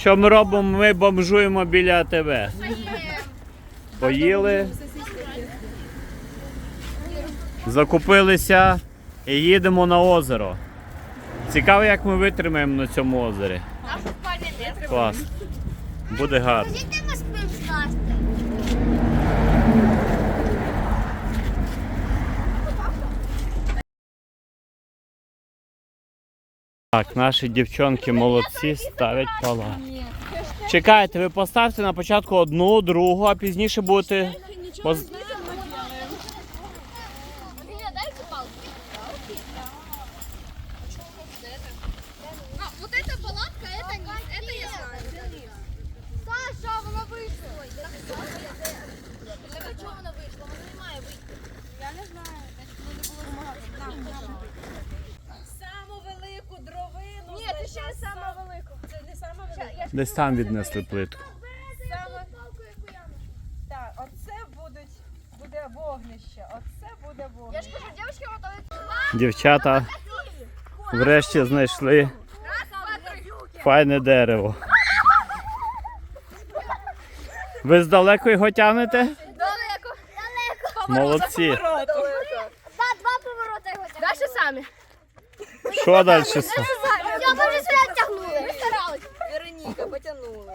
Що ми робимо? Ми бомжуємо біля тебе. Поїли. Закупилися і їдемо на озеро. Цікаво, як ми витримаємо на цьому озері. Клас. Буде гарно. Так, наші дівчонки молодці ставлять палатки. Чекайте, ви поставте на початку одну, другу, а пізніше будете. поз- Марина, дай палку. А, вот эта палатка, это низ, это я знаю. Саша, вона вийшла. Так чого вона вийшла? Вона не має вийти. Десь там віднесли плитку. Саме... Так, оце будуть, буде вогнище. Оце буде Я вогнище. кажу, дівчатки готові. Дівчата врешті знайшли файне дерево. Ви здалеку його тягнете? Далеко. Далеко. Молодці. Два, два поворота його тягнули. Дальше самі. Що далі? Я ми вже сюди тягнули. Ми старались. Вероніка потягнула.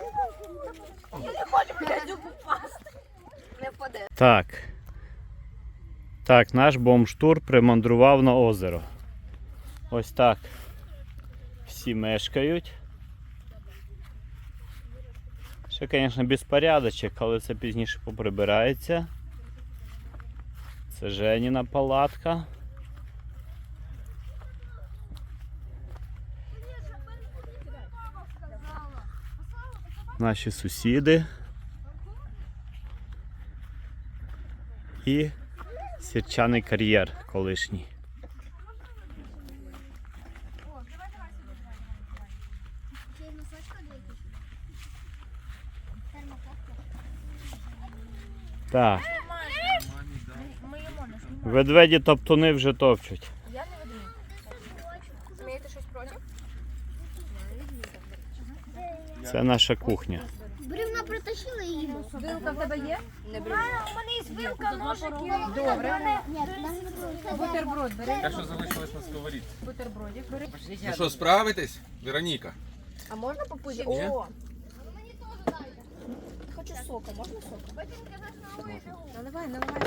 Не впаде. Так. Так, наш бомштур примандрував на озеро. Ось так. Всі мешкають. Ще, звісно, безпорядочок, але це пізніше поприбирається. Це Женіна палатка. Наші сусіди. І сірчаний кар'єр колишній. Так. Ведведі топтуни вже топчуть. Це наша кухня. Брівна притащила її. Вилка в тебе є? Не брівна. У мене є вилка, ножики. Добре. Бутерброд бери. Те, що залишилось на сковорідці. Бутербродик бери. Ну що, справитесь, Вероніка? А можна попозже? Ні? О! Хочу сока, можна сока? Наливай, наливай.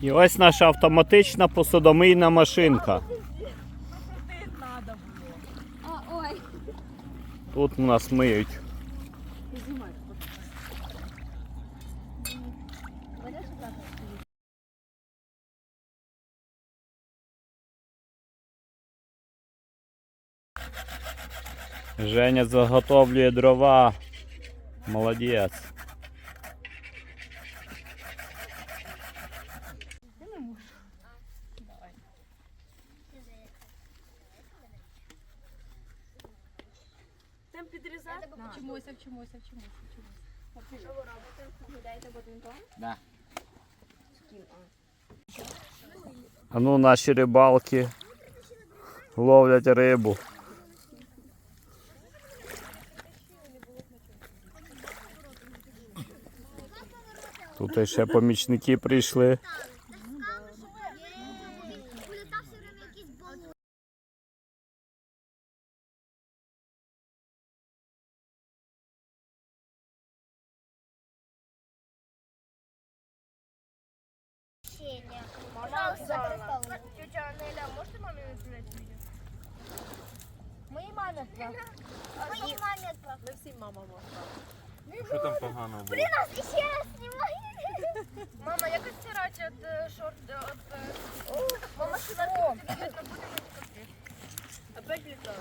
І ось наша автоматична посудомийна машинка. Тут у нас миють. Женя заготовлює дрова. Молодець. Підрізати? Вчимося, вчимося, вчимося, вчимося. Що ви робите? Гуляєте бадмінтон? Да. А ну наші рибалки ловлять рибу. Тут ще помічники прийшли. Пожалуйста. Тетя Неля, можете маме отправить видео? Моей маме отправь. Моей маме отправь. Ми всім мама можна. Що там погано було? Блин, нас еще раз снимай. Мама, як отстирать от э, шорт, э, от... э, Мама, сюда интересно будет Опять летаю.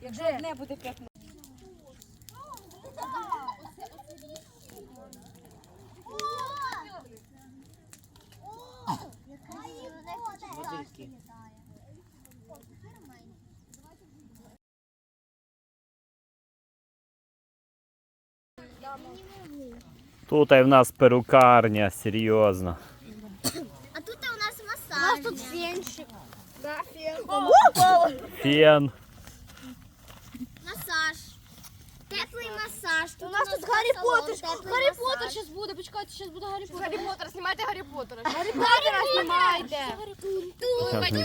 Якщо одне буде п'ятно. Тут в нас перукарня, серйозно. А тут у нас массаж. У нас тут фенчик. Фен. Масаж. Теплий масаж. У нас тут Гаррі Поттер. Гаррі Поттер зараз буде. Почекайте, зараз буде Гаррі Гаррі Поттер, знімайте Гаррі Поттера. Гаррі Поттера знімайте. Щас не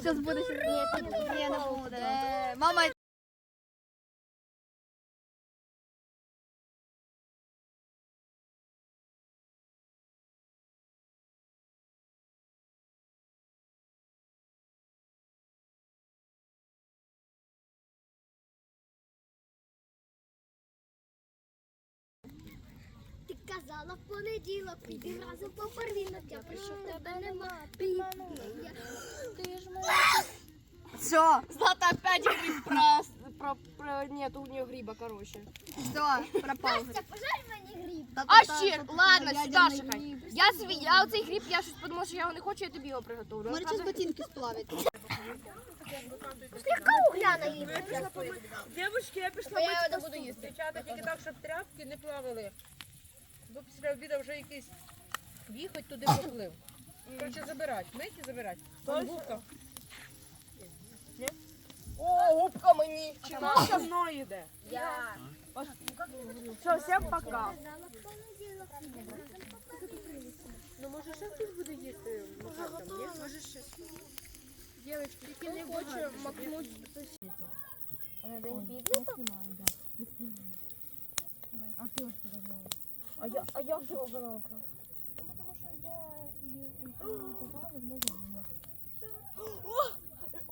зараз буде ні, не буде. Мама, казала в понеділок, піди разом по первінок, я прийшов, тебе нема. Ти ж мене Все. Злата опять говорит про, про, про... Нет, у нее гриба, короче. Все, пропал. Настя, пожаль мені гриб. А ще, ладно, сюди шукай. Я, свій, я оцей гриб, я щось подумала, що я його не хочу, я тобі його приготовлю. Може, зараз ботинки сплавить. Слегка угля наїв. Дівчатки, я пішла мити їсти. Дівчата, тільки так, щоб тряпки не плавали. Бо після обіду вже якийсь віхоть туди поплив. Короче, забирать. Мити забирать. Вон губка. О, губка мені. Чому со мною йде? Я. Все, всім пока. Ну може ще хтось буде їсти? Може, ще. Дівчатки, тільки не хочу макнути. А я, а як же обстановка?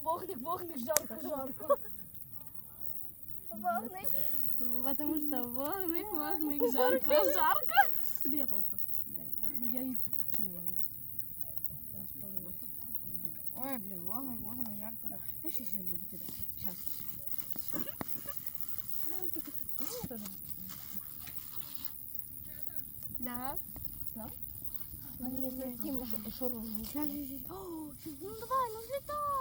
Вогник, вогник, жарко, жарко. Вогник. Потому что вогник, вогник, жарко, жарко. Тобі я палка. Я її кинула вже. Я спалила. Ой, блін, вогник, вогник, жарко. да. Я ще ще буду кидати. Сейчас. Да. Ну давай, ну взлетай.